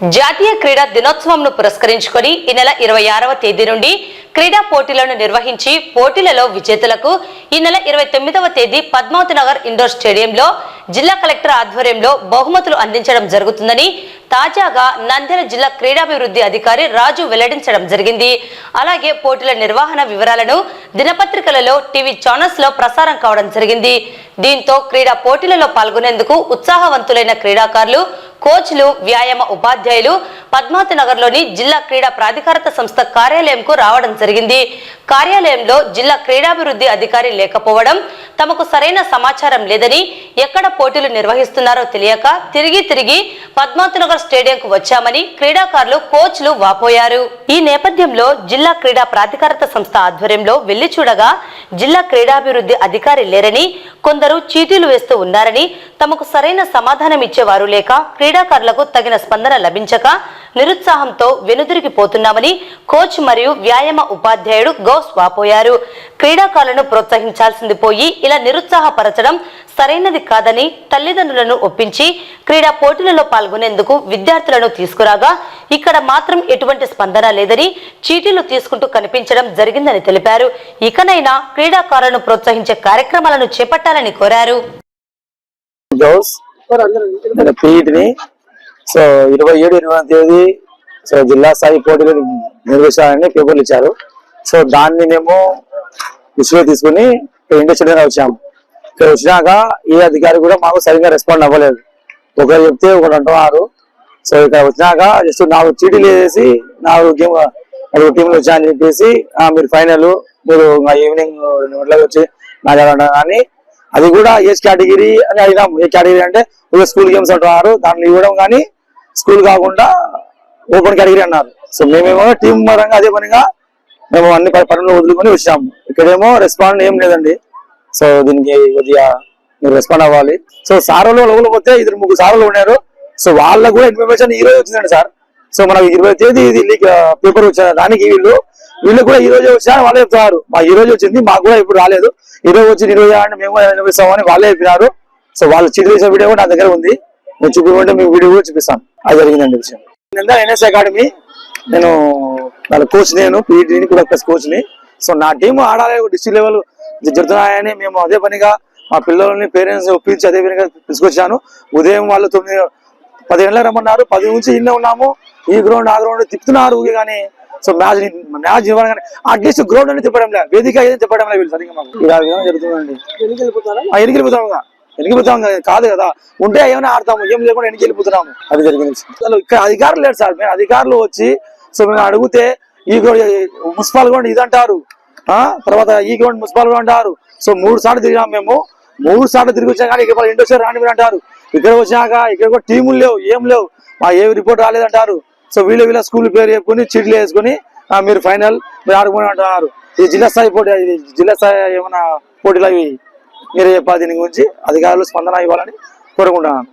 జాతీయ క్రీడా దినోత్సవంను పురస్కరించుకొని ఈ నెల ఇరవై ఆరవ తేదీ నుండి క్రీడా పోటీలను నిర్వహించి పోటీలలో విజేతలకు ఈ నెల ఇరవై తొమ్మిదవ తేదీ పద్మావతి నగర్ ఇండోర్ స్టేడియంలో జిల్లా కలెక్టర్ ఆధ్వర్యంలో బహుమతులు అందించడం జరుగుతుందని తాజాగా నంద్యాల జిల్లా క్రీడాభివృద్ధి అధికారి రాజు వెల్లడించడం జరిగింది. అలాగే పోటీల నిర్వహణ వివరాలను దినపత్రికలలో టీవీ ఛానల్స్లో ప్రసారం కావడం జరిగింది. దీంతో క్రీడా పోటీలలో పాల్గొనేందుకు ఉత్సాహవంతులైన క్రీడాకారులు కోచ్లు వ్యాయామ ఉపాధ్యాయులు పద్మావతి నగర్లోని జిల్లా క్రీడా ప్రాధికారత సంస్థ కార్యాలయంకు రావడం జరిగింది. కార్యాలయంలో జిల్లా క్రీడాభివృద్ధి అధికారి లేకపోవడం తమకు సరైన సమాచారం లేదని ఎక్కడ పోటీలు నిర్వహిస్తున్నారో తెలియక తిరిగి తిరిగి పద్మావతి నగర్ స్టేడియంకు వచ్చామని క్రీడాకారులు కోచ్లు వాపోయారు. ఈ నేపథ్యంలో జిల్లా క్రీడా ప్రాధికారత సంస్థ ఆధ్వర్యంలో వెళ్ళి చూడగా జిల్లా క్రీడాభివృద్ధి అధికారి లేరని కొందరు చీటీలు వేస్తూ ఉన్నారని తమకు సరైన సమాధానం ఇచ్చేవారు లేక క్రీడాకారులకు తగిన స్పందన లభించక నిరుత్సాహంతో వెనుదిరిగిపోతున్నామని కోచ్ మరియు వ్యాయామ ఉపాధ్యాయుడు గౌస్ వాపోయారు. క్రీడాకారులను ప్రోత్సహించాల్సింది పోయి ఇలా నిరుత్సాహపరచడం సరైనది కాదని తల్లిదండ్రులను ఒప్పించి క్రీడా పోటీలలో పాల్గొనేందుకు విద్యార్థులను తీసుకురాగా ఇక్కడ మాత్రం ఎటువంటి స్పందన లేదని చీటీలు తీసుకుంటూ కనిపించడం జరిగిందని తెలిపారు. ఇకనైనా క్రీడాకారులను ప్రోత్సహించే కార్యక్రమాలను చేపట్టాలని కోరారు. సో ఇరవై ఏడు ఇరవై తేదీ సో జిల్లా స్థాయి పోటీలు నిర్వహించాలని పేపర్లు ఇచ్చారు. సో దాన్ని మేము దృష్టిలో తీసుకుని ఇండస్ట్రీ వచ్చాము. ఇక్కడ వచ్చినాక ఏ అధికారి కూడా మాకు సరిగ్గా రెస్పాండ్ అవ్వలేదు. ఒకరు చెప్తే ఒకరు అంటున్నారు. సో ఇక్కడ వచ్చినాక జస్ట్ నాలుగు చీటీలు వేసి నాలుగు గేమ్ నాలుగు టీంలు వచ్చాయని చెప్పేసి మీరు ఫైనల్ మీరు ఈవినింగ్ రెండు గంటలకు వచ్చి నా కానీ అది కూడా ఏజ్ కేటగిరీ అని అడిగినాం ఏ కేటగిరీ అంటే ఒక స్కూల్ గేమ్స్ అంటున్నారు దాంట్లో ఇవ్వడం కానీ స్కూల్ కాకుండా ఓపెన్ కేటగిరీ అన్నారు. సో మేమేమో టీం పరంగా అదే పనిగా మేము అన్ని పనులు వదులుకొని వచ్చాము ఇక్కడేమో రెస్పాండ్ ఏం లేదండి. సో దీనికి కొద్దిగా మీరు రెస్పాండ్ అవ్వాలి. సో సార్లు లోపల పోతే ఇద్దరు ముగ్గురు సార్లు ఉన్నారు. సో వాళ్ళకు కూడా ఇన్ఫర్మేషన్ ఈ రోజు వచ్చిందండి సార్. సో మనకి ఇరవై తేదీ ఇది లీక్ పేపర్ వచ్చిన దానికి వీళ్ళు వీళ్ళు కూడా ఈ రోజే వచ్చారు వాళ్ళే చెప్తున్నారు మా ఈ రోజు వచ్చింది మాకు కూడా ఇప్పుడు రాలేదు. ఈ రోజు వచ్చి ఇరవై అంటే మేము కూడా వినిపిస్తామని వాళ్ళే చెప్పినారు. సో వాళ్ళు చీటీ వేసిన వీడియో కూడా నా దగ్గర ఉంది. నేను చూపించమంటే మీకు వీడియో కూడా చూపిస్తాను. అది జరిగిందండి విషయం. నిన్న ఎన్ఎస్ అకాడమీ నేను వాళ్ళ కోచ్ నేను పీఈటీని కూడా ప్లస్ కోచ్ని సో నా టీం ఆడాలి డిస్ట్రిక్ట్ లెవెల్ జరుగుతున్నాయని మేము అదే పనిగా మా పిల్లల్ని పేరెంట్స్ ఒప్పించి అదే పనిగా తీసుకొచ్చాను. ఉదయం వాళ్ళు తొమ్మిది పది గంటలకు రమ్మన్నారు పది నుంచి ఇన్నే ఉన్నాము. ఈ గ్రౌండ్ ఆ గ్రౌండ్ తిప్పుతున్నారు ఊగే కానీ. సో మ్యాచ్ మ్యాచ్ ఇవ్వాలి కానీ అట్లీస్ట్ గ్రౌండ్ అని తిప్పడం లేదు వేదిక ఏదైనా తిప్పడం లేదు వీళ్ళు సరిగ్గా మాకు. ఇలా విధంగా జరుగుతుందండి. ఆ, ఎనికి వెళ్ళిపోతాం ఇంకా. ఎనికి వెళ్ళిపోతాం కదా, కాదు. కదా ఉంటే ఏమైనా ఆడతాము. ఏం లేకుండా ఎనికి వెళ్ళిపోతున్నాము అది జరిగింది. అసలు ఇక్కడ అధికారులు లేరు సార్. మేము అధికారులు వచ్చి సో మేము అడిగితే ఈ గ్రౌండ్ మున్సిపల్ గ్రౌండ్ ఇది అంటారు ఆ తర్వాత ఈ గ్రౌండ్ మున్సిపల్ గ్రౌండ్ అంటారు. సో మూడు సార్లు తిరిగాం మేము. మూడు సార్లు తిరిగి వచ్చినా కానీ ఇక్కడ ఇండోర్ రాని మీరు అంటారు. ఇక్కడ వచ్చినాక ఇక్కడ కూడా టీములు లేవు ఏం లేవు. మా ఏ రిపోర్ట్ రాలేదంటారు. సో వీళ్ళు వీళ్ళ స్కూల్ పేరు చెప్పుకుని చీట్లు వేసుకుని మీరు ఫైనల్ మీరు ఆడుకుని అంటున్నారు. ఇది జిల్లా స్థాయి పోటీ జిల్లా స్థాయి ఏమైనా పోటీలు అవి మీరే చెప్పాలి దీని గురించి. అధికారులు స్పందన ఇవ్వాలని కోరుకుంటున్నాను.